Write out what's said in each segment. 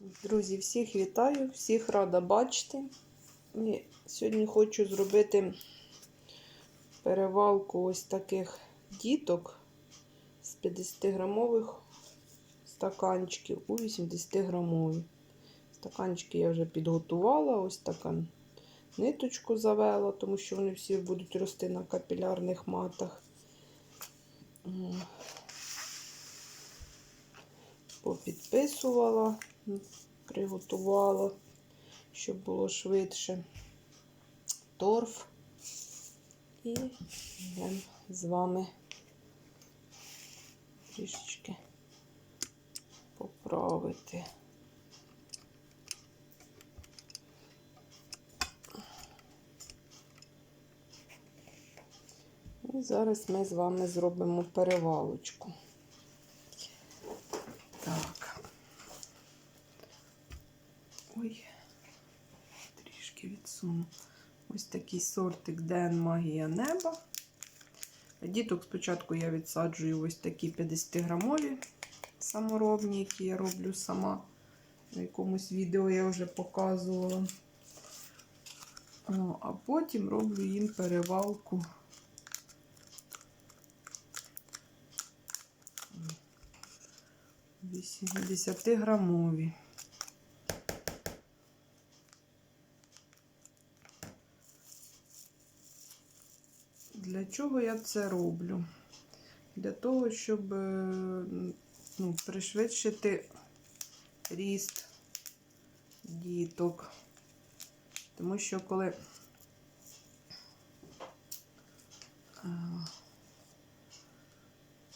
Друзі, всіх вітаю, всіх рада бачити. І сьогодні хочу зробити перевалку ось таких діток з 50-грамових стаканчиків у 80-грамові. Стаканчики я вже підготувала, ось така ниточку завела, тому що вони всі будуть рости на капілярних матах. Попідписувала приготувала, щоб було швидше торф. І йдемо з вами трішечки поправити. І зараз ми з вами зробимо перевалочку. Так. Ой, трішки відсуну. Ось такий сортик Ден Магія Неба. Діток спочатку я відсаджую ось такі 50-грамові саморобні, які я роблю сама. На якомусь відео я вже показувала. А потім роблю їм перевалку. Вісімдесяти грамові. Для чого я це роблю? Для того, щоб е, ну, пришвидшити ріст діток. Тому що коли е,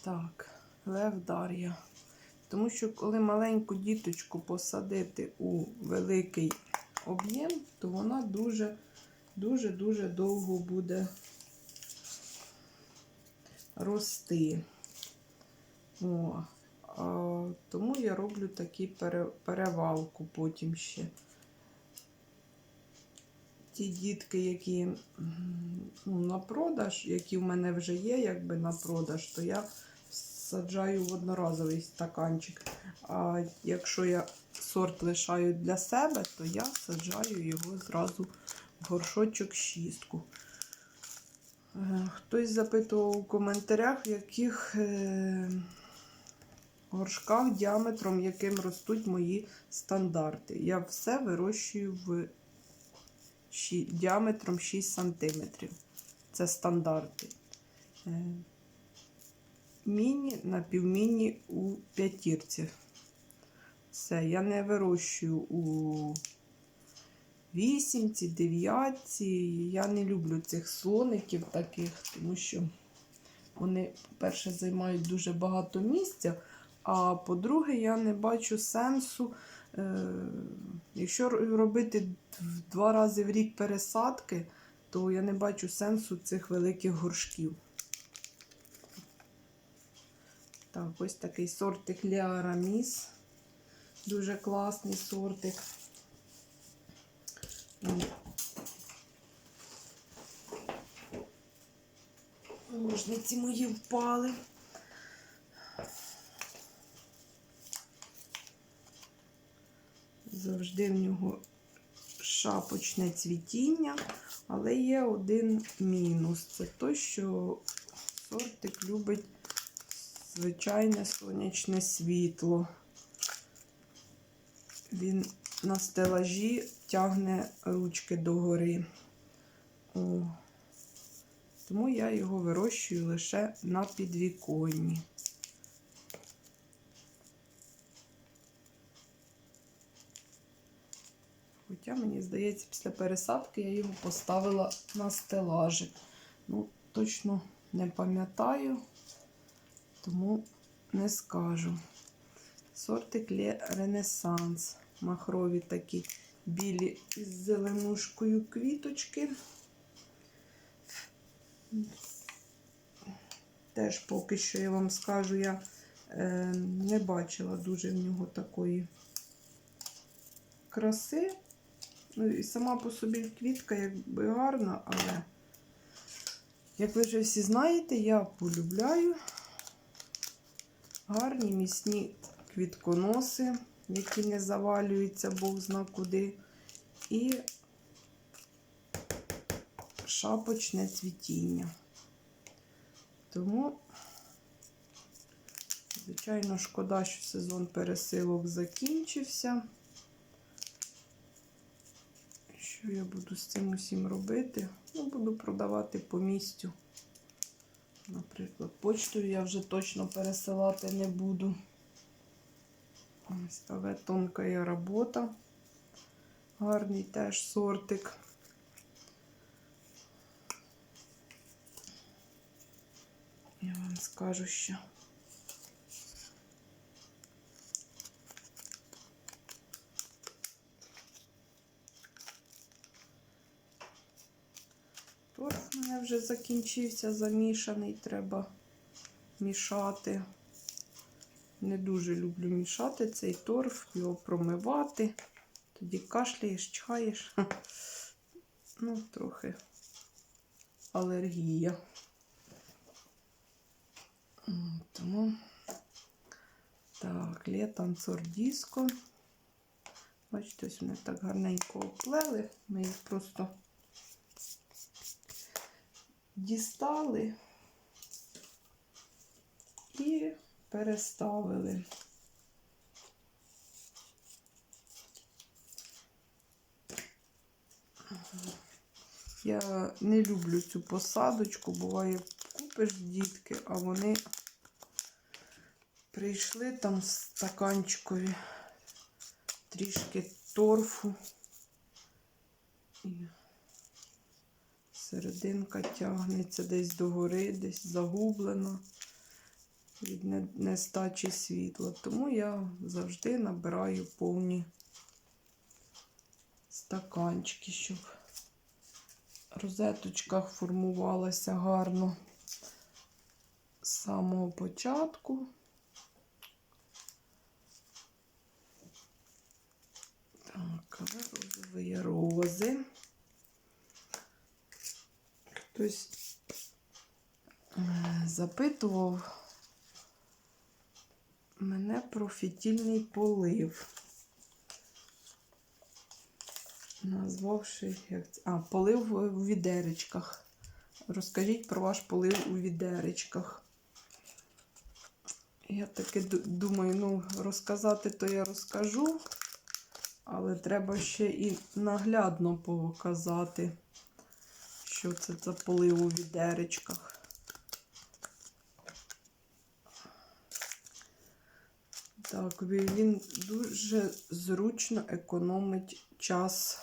так, Лев Дар'я. Тому що коли маленьку діточку посадити у великий об'єм, то вона дуже дуже-дуже довго буде рости. О, а, тому я роблю пере, перевалку потім ще. Ті дітки, які ну, на продаж, які в мене вже є, якби на продаж, то я саджаю в одноразовий стаканчик. А якщо я сорт лишаю для себе, то я саджаю його зразу в горшочок шістку. Е, Хтось запитував у коментарях, в яких е, горшках діаметром, яким ростуть мої стандарти. Я все вирощую в діаметром 6 см. Це стандарти. Е, Міні на півміні у п'ятірці. Все, я не вирощую у вісімці, дев'ятці. Я не люблю цих слоників таких, тому що вони, по-перше, займають дуже багато місця. А по-друге, я не бачу сенсу, е, якщо робити два рази в рік пересадки, то я не бачу сенсу цих великих горшків. Так, ось такий сортик Ліараміс. Дуже класний сортик. Ножниці мої впали. Завжди в нього шапочне цвітіння, але є один мінус. Це той, що сортик любить звичайне сонячне світло. Він на стелажі тягне ручки догори. О. Тому я його вирощую лише на підвіконні. Хоча, мені здається, після пересадки я його поставила на стелажик. Ну, точно не пам'ятаю, тому не скажу. Сортик Ле Ренесанс. Махрові такі білі із зеленушкою квіточки. Теж поки що я вам скажу, я е, не бачила дуже в нього такої краси. Ну і сама по собі квітка якби гарна, але, як ви вже всі знаєте, я полюбляю гарні міцні квітконоси які не завалюються, Бог зна куди. І шапочне цвітіння. Тому, звичайно, шкода, що сезон пересилок закінчився. Що я буду з цим усім робити? Ну, буду продавати по місцю. Наприклад, почтою я вже точно пересилати не буду. Ось але тонка є робота. Гарний теж сортик. Я вам скажу що. Торф у мене вже закінчився, замішаний, треба мішати. Не дуже люблю мішати цей торф, його промивати. Тоді кашляєш, чхаєш. Ну, трохи алергія. Тому так, летанцор диско. Бачите, ось вони так гарненько оплели. Ми їх просто дістали і переставили. Я не люблю цю посадочку, буває, купиш дітки, а вони прийшли там стаканчикові трішки торфу. І серединка тягнеться десь догори, десь загублена від нестачі світла. Тому я завжди набираю повні стаканчики, щоб розеточка формувалася гарно з самого початку. Так, розові рози. Хтось е, запитував мене про фітільний полив. Назвавши, як? А, полив у відеречках. Розкажіть про ваш полив у відеречках. Я таки думаю, ну, розказати то я розкажу, але треба ще і наглядно показати, що це за полив у відеречках. Так, він дуже зручно економить час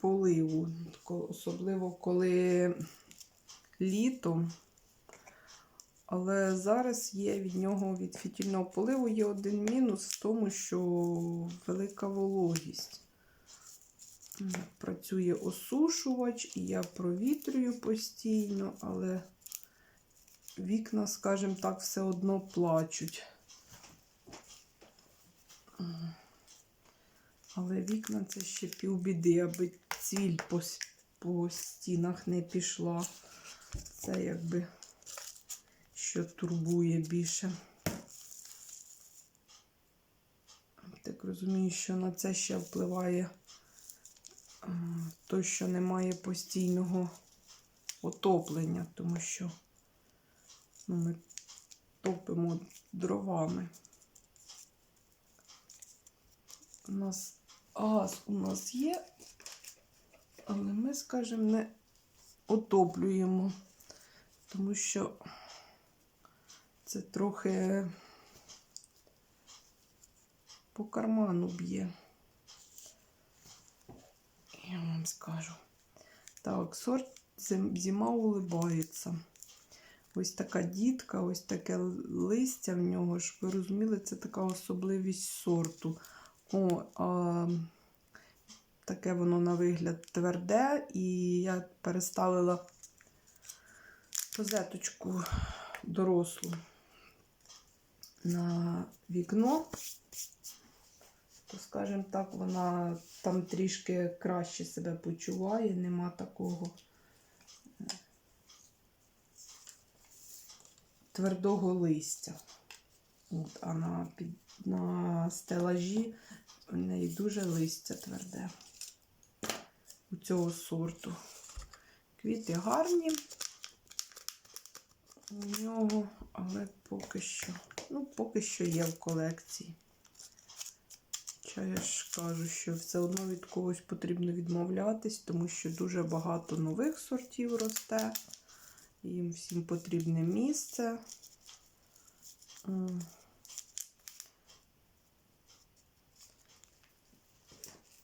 поливу, особливо коли літом. Але зараз є від нього від фітільного поливу є один мінус в тому, що велика вологість. Працює осушувач, і я провітрюю постійно, але вікна, скажімо так, все одно плачуть. Але вікна це ще півбіди, аби цвіль по, по стінах не пішла. Це якби що турбує більше. Так розумію, що на це ще впливає то, що немає постійного отоплення, тому що ми топимо дровами. У нас газ у нас є, але ми, скажімо, не отоплюємо, тому що це трохи по карману б'є. Я вам скажу. Так, сорт зима улибається. Ось така дітка, ось таке листя в нього, щоб ви розуміли, це така особливість сорту. О, а, таке воно на вигляд тверде, і я переставила розеточку дорослу на вікно, то, скажімо так, вона там трішки краще себе почуває, нема такого твердого листя. От, а на, під, на стелажі в неї дуже листя тверде у цього сорту. Квіти гарні у нього, але поки що, ну, поки що є в колекції. Хоча я ж кажу, що все одно від когось потрібно відмовлятись, тому що дуже багато нових сортів росте. Їм всім потрібне місце.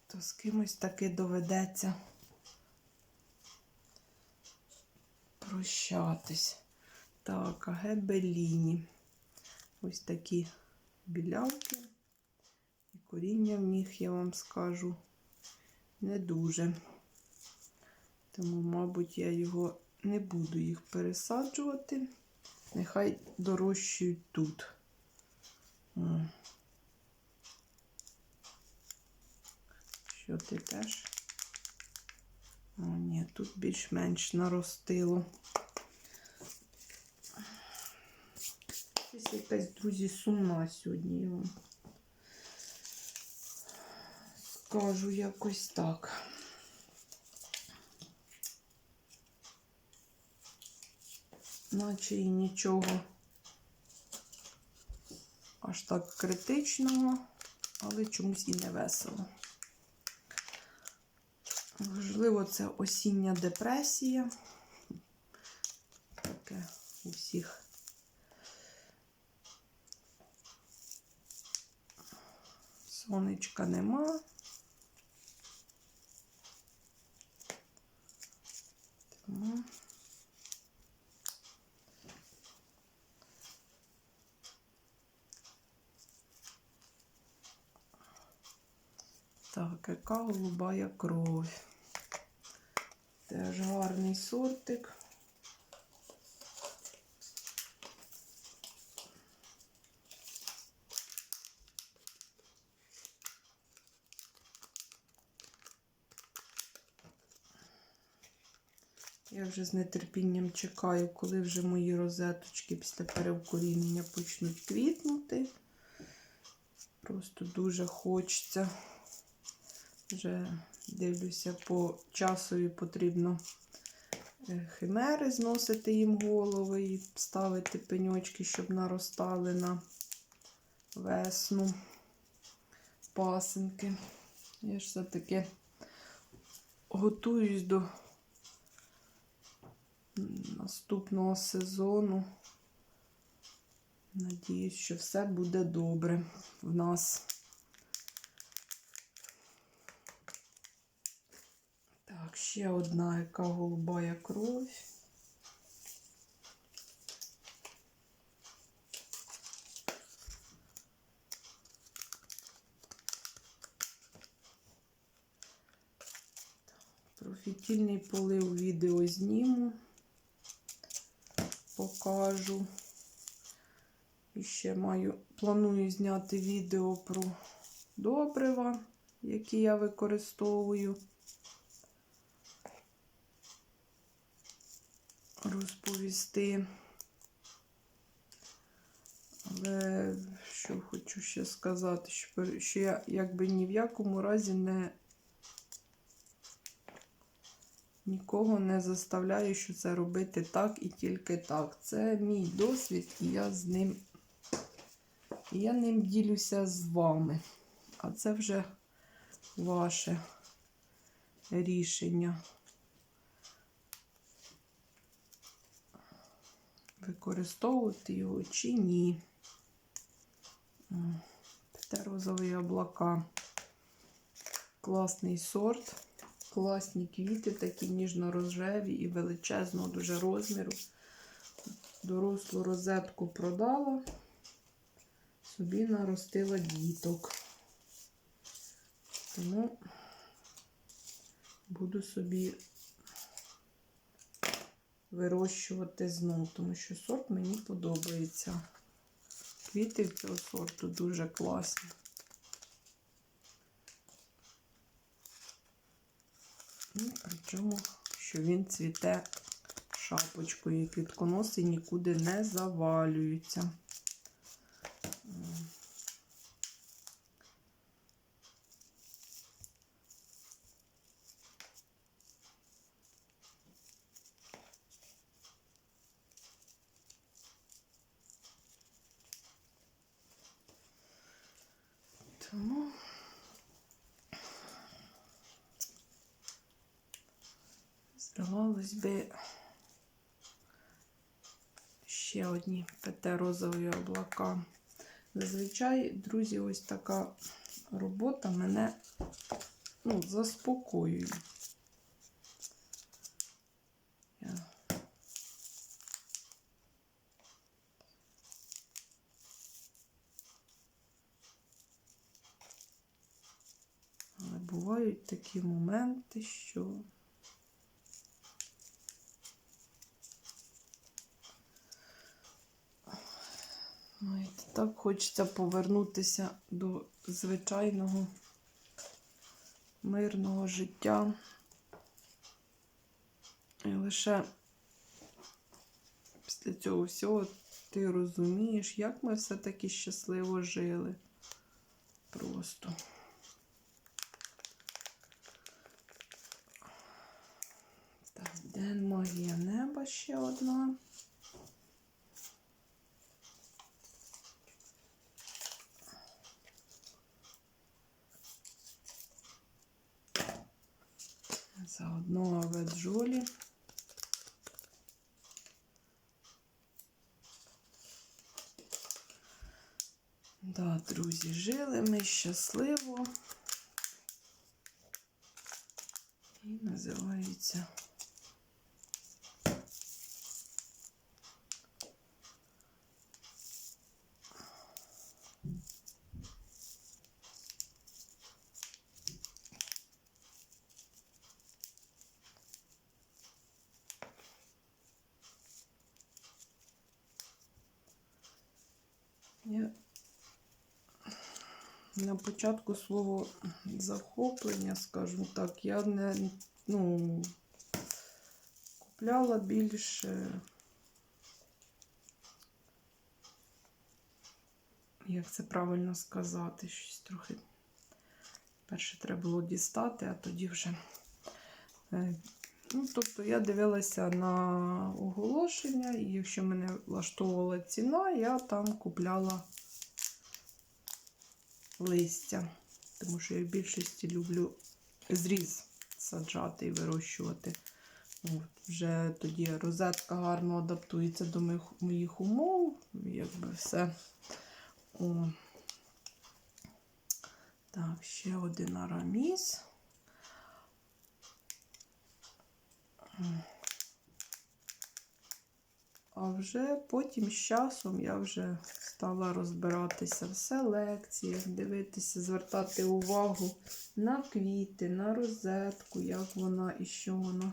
То з кимось таки доведеться прощатись. Так, гебеліні. Ось такі білявки. І коріння в них, я вам скажу, не дуже. Тому, мабуть, я його не буду їх пересаджувати. Нехай дорощують тут. Що ти теж? О, ні, тут більш-менш наростило. Щось якась, друзі, сумна сьогодні. Я вам скажу якось так. Наче і нічого аж так критичного, але чомусь і не весело. Можливо, це осіння депресія. Таке у всіх. Сонечка нема. Тому Так, яка голубая кров. Теж гарний сортик. Я вже з нетерпінням чекаю, коли вже мої розеточки після перевкорінення почнуть квітнути. Просто дуже хочеться. Вже дивлюся, по часові потрібно е, химери зносити їм голови і ставити пеньочки, щоб наростали на весну пасенки. Я ж все-таки готуюсь до наступного сезону. Надіюсь, що все буде добре в нас. Так, ще одна яка голубая кров. Профітільний полив відео зніму, покажу. І ще маю, планую зняти відео про добрива, які я використовую. Розповісти. Але що хочу ще сказати, що, що я якби ні в якому разі не нікого не заставляю, що це робити так і тільки так. Це мій досвід, і я з ним і я ним ділюся з вами. А це вже ваше рішення. Використовувати його чи ні. Птерозові облака. Класний сорт, класні квіти, такі ніжно-рожеві і величезного дуже розміру. Дорослу розетку продала, собі наростила діток. Тому буду собі вирощувати знову, тому що сорт мені подобається. Квіти цього сорту дуже класні. І причому, що він цвіте шапочкою, квітконоси нікуди не завалюються. Тому здавалось би ще одні ПТ-розові облака. Зазвичай, друзі, ось така робота мене ну, заспокоює. Я Але такі моменти, що Знаєте, так хочеться повернутися до звичайного мирного життя. І лише після цього всього ти розумієш, як ми все-таки щасливо жили. Просто. Так, Ден магія неба ще одна. Заодно Аведжолі. Да, друзі, жили ми щасливо. І називається. Я на початку свого захоплення, скажімо так, я не ну, купляла більше. Як це правильно сказати? Щось трохи. Перше треба було дістати, а тоді вже. е, Ну, тобто я дивилася на оголошення, і якщо мене влаштовувала ціна, я там купляла листя. Тому що я в більшості люблю зріз саджати і вирощувати. От, вже тоді розетка гарно адаптується до моїх, моїх умов. Якби все. О. Так, ще один араміс. А вже потім з часом я вже стала розбиратися в селекціях, дивитися, звертати увагу на квіти, на розетку, як вона і що вона.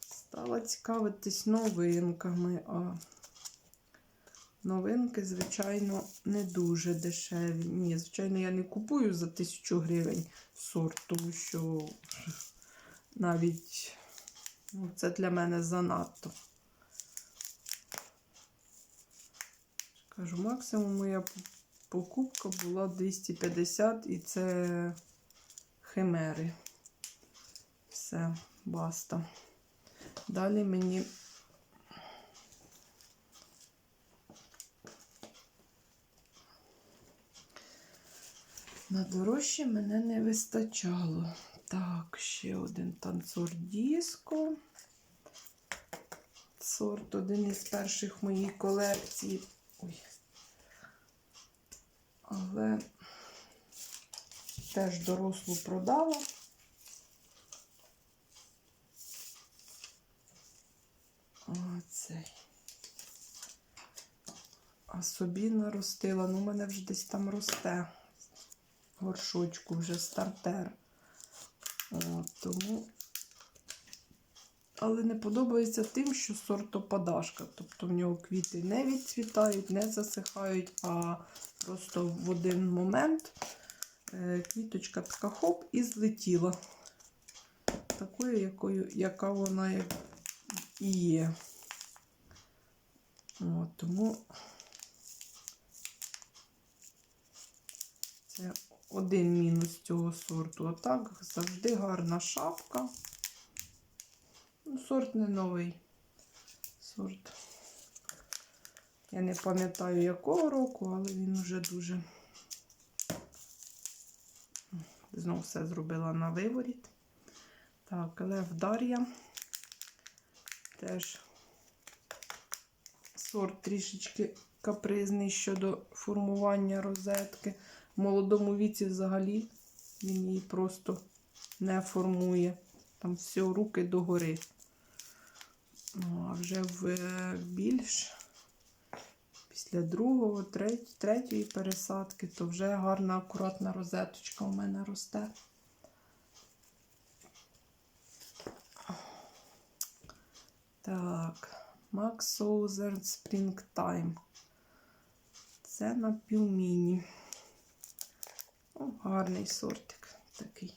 Стала цікавитись новинками, а новинки, звичайно, не дуже дешеві. Ні, звичайно, я не купую за тисячу гривень сорт, тому що навіть ну, це для мене занадто. Кажу, максимум моя покупка була 250 і це химери. Все, баста. Далі мені на дорожче мене не вистачало. Так, ще один танцор диско. Сорт один із перших в моїй колекції. Ой. Але теж дорослу продала. Оцей. А собі наростила. Ну, у мене вже десь там росте. Горшочку вже стартер. От, тому. Але не подобається тим, що сортопадашка. Тобто в нього квіти не відцвітають, не засихають, а просто в один момент е, квіточка така хоп і злетіла. Такою, якою, яка вона і є. От, тому це один мінус цього сорту. А так завжди гарна шапка. Ну, сорт не новий. Сорт. Я не пам'ятаю якого року, але він вже дуже. Знов все зробила на виворіт. Так, Лев Дар'я. Теж сорт трішечки капризний щодо формування розетки. В молодому віці взагалі він її просто не формує. Там все руки догори. Ну, а вже в е, більш після другого, треть, третьої пересадки, то вже гарна, акуратна розеточка у мене росте. Так, Max Southern Springtime. Це напівміні. О, гарний сортик такий.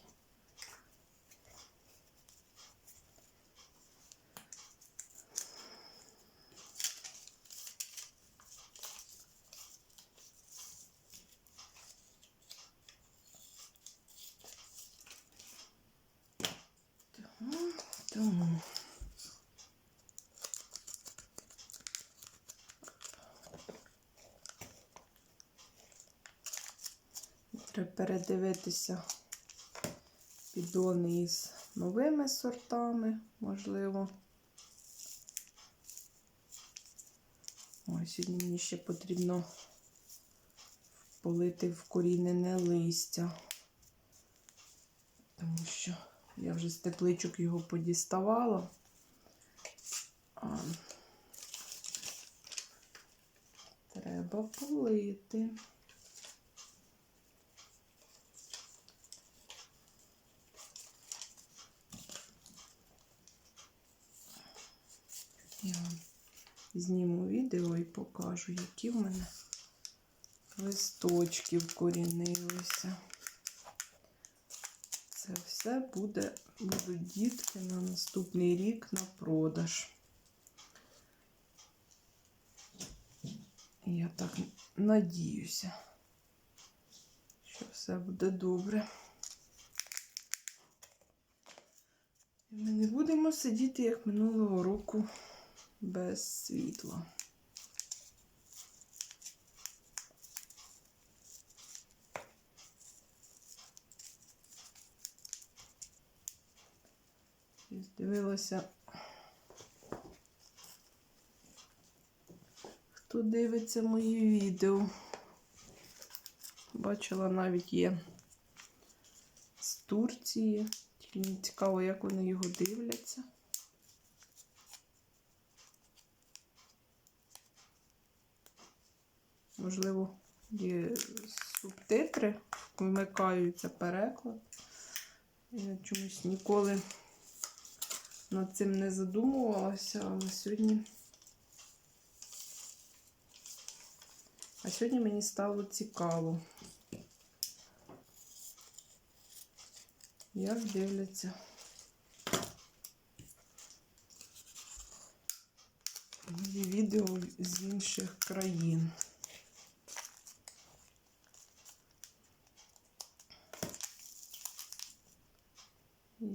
Тому. Треба передивитися піддони із новими сортами, можливо. Ой, сьогодні мені ще потрібно полити вкорінене листя, тому що я вже з тепличок його подіставала. А, треба полити. Я вам зніму відео і покажу, які в мене листочки вкорінилися. Це все буде, будуть дітки на наступний рік на продаж. Я так надіюся, що все буде добре. Ми не будемо сидіти, як минулого року, без світла. Дивилася, хто дивиться мої відео. Бачила навіть є з Турції. Тільки мені цікаво, як вони його дивляться. Можливо, є субтитри, вимикаються переклад. Я чомусь ніколи над цим не задумувалася, але сьогодні. А сьогодні мені стало цікаво. Як дивляться відео з інших країн.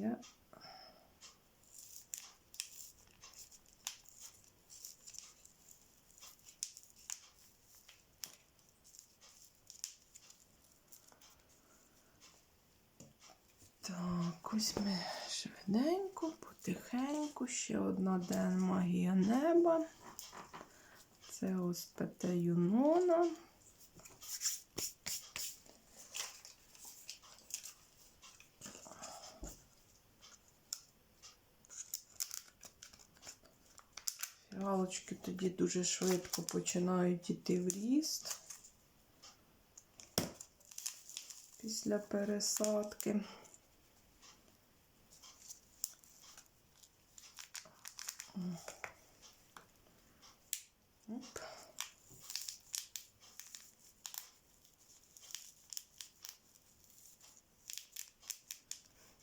Я Так, ось ми швиденько, потихеньку. Ще одна день магія неба. Це ось ПТ Юнона. Тоді дуже швидко починають йти в ріст після пересадки. Оп.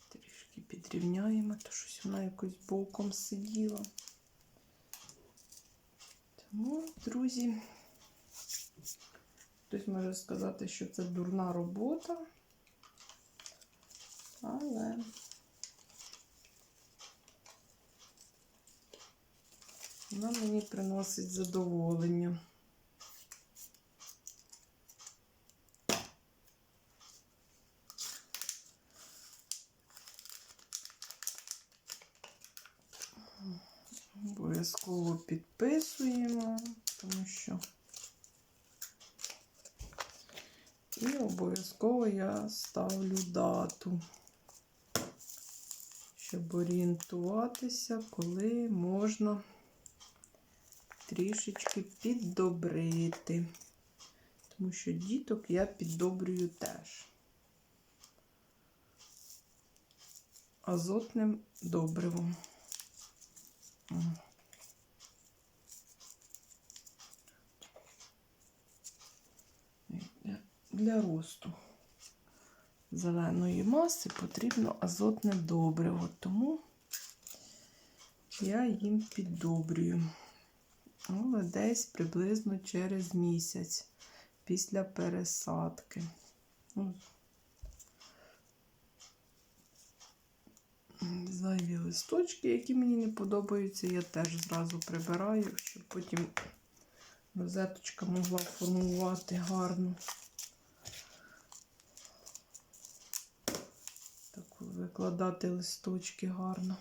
Трішки підрівняємо, то щось вона якось боком сиділа. Тому, друзі, хтось може сказати, що це дурна робота, але Вона мені приносить задоволення. Обов'язково підписуємо, тому що і обов'язково я ставлю дату, щоб орієнтуватися, коли можна трішечки піддобрити. Тому що діток я піддобрюю теж. Азотним добривом. Для- росту зеленої маси потрібно азотне добриво, тому я їм піддобрюю. Але десь приблизно через місяць після пересадки. Ну, Зайві листочки, які мені не подобаються, я теж зразу прибираю, щоб потім розеточка могла формувати гарно. Так викладати листочки гарно.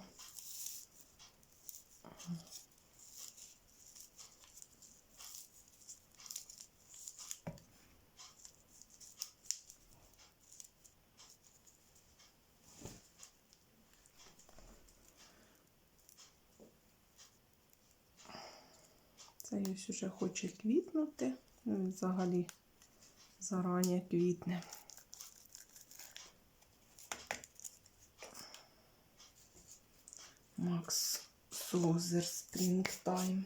Це ось уже хоче квітнути. Ну, він взагалі зарані квітне. Макс Созер Спрінгтайм.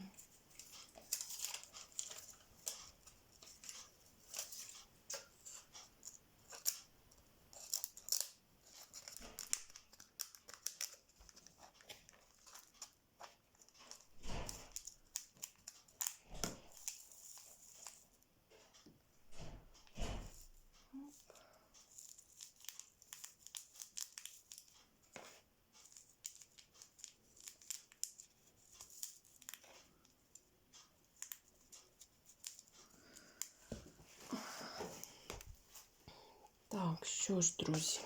Що ж, друзі,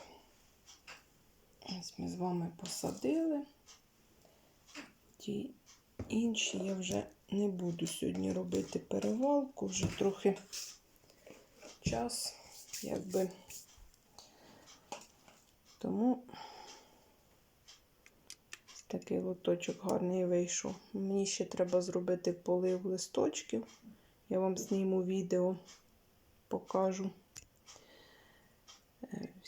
ось ми з вами посадили. Ті інші я вже не буду сьогодні робити перевалку, вже трохи час, якби. Тому такий лоточок гарний вийшов. Мені ще треба зробити полив листочків. Я вам зніму відео, покажу.